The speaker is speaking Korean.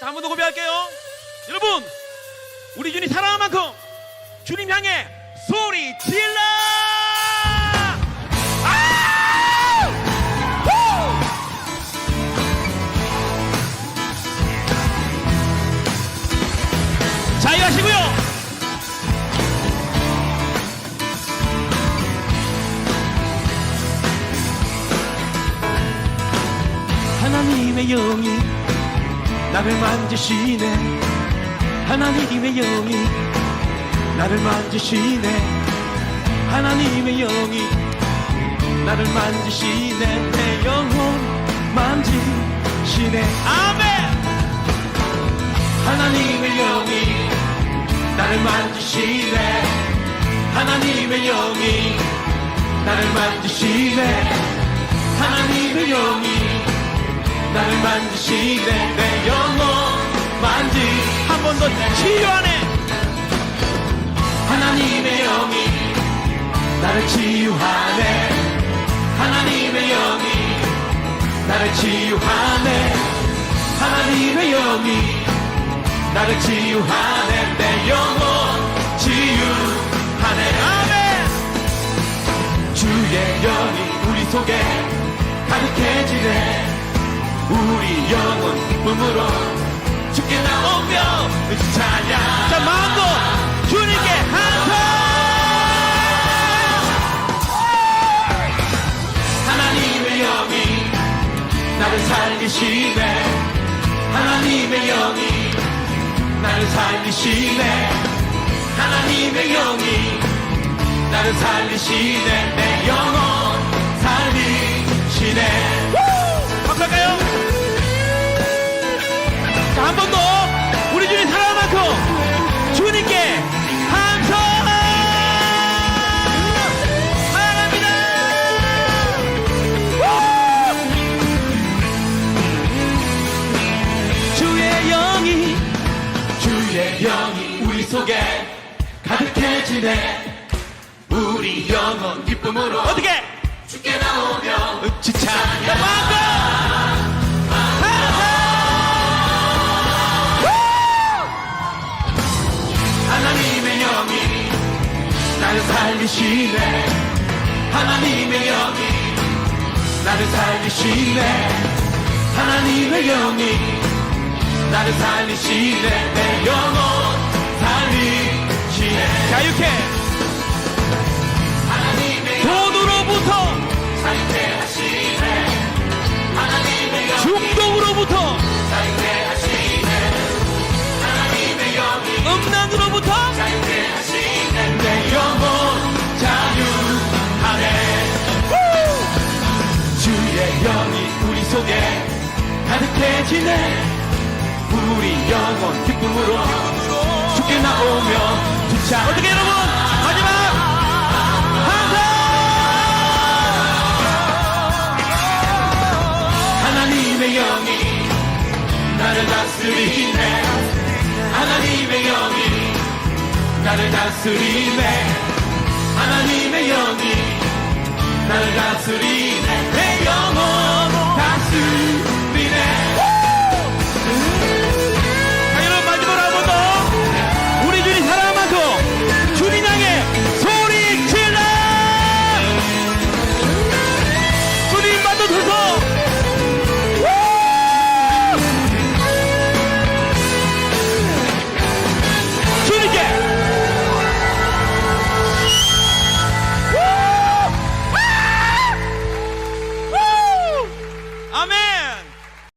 자, 한 번 더 고백할게요. 여러분, 우리 주님 사랑한 만큼 주님 향해 소리 질러! 아! 후! 자유하시고요. 하나님의 영이 나를 만지시네. 하나님의 영이 나를 만지시네. 하나님의 영이 나를 만지시네. 내 영혼 만지시네. 아멘! 하나님의 영이 나를 만지시네. 하나님의 영이 나를 만지시네. 하나님의 영이 나를 만지시네 한번더 치유하네 하나님의 영이 나를 치유하네. 하나님의 영이 나를 치유하네. 하나님의 영이 나를 치유하네. 내 영혼 치유하네. 아멘. 주의 영이 우리 속에 가득해지네. 우리 영혼 기쁨으로 주께 나오며 자 마음도 주님께 한손 하나님의 영이 나를 살리시네 하나님의 영이 나를 살리시네 하나님의 영이 나를 살리시네 내 영혼 살리시네 가득해지네 우리 영혼 기쁨으로 어떻게? 죽게 나오며 으치차 하나님의 영이 나를 살리시네. 하나님의 영이 나를 살리시네. 하나님의 영이 나를 살리시네. 내 영혼 자유케. 돈으로부터 중독으로부터 음란으로부터 가득해지네. 우리 영혼 기쁨으로. 죽게 나오며 주차 어떻게 여러분? 마지막! 한번 하나님의 영이 나를 다스리네. 하나님의 영이 나를 다스리네. 하나님의 영이 나를 다스리네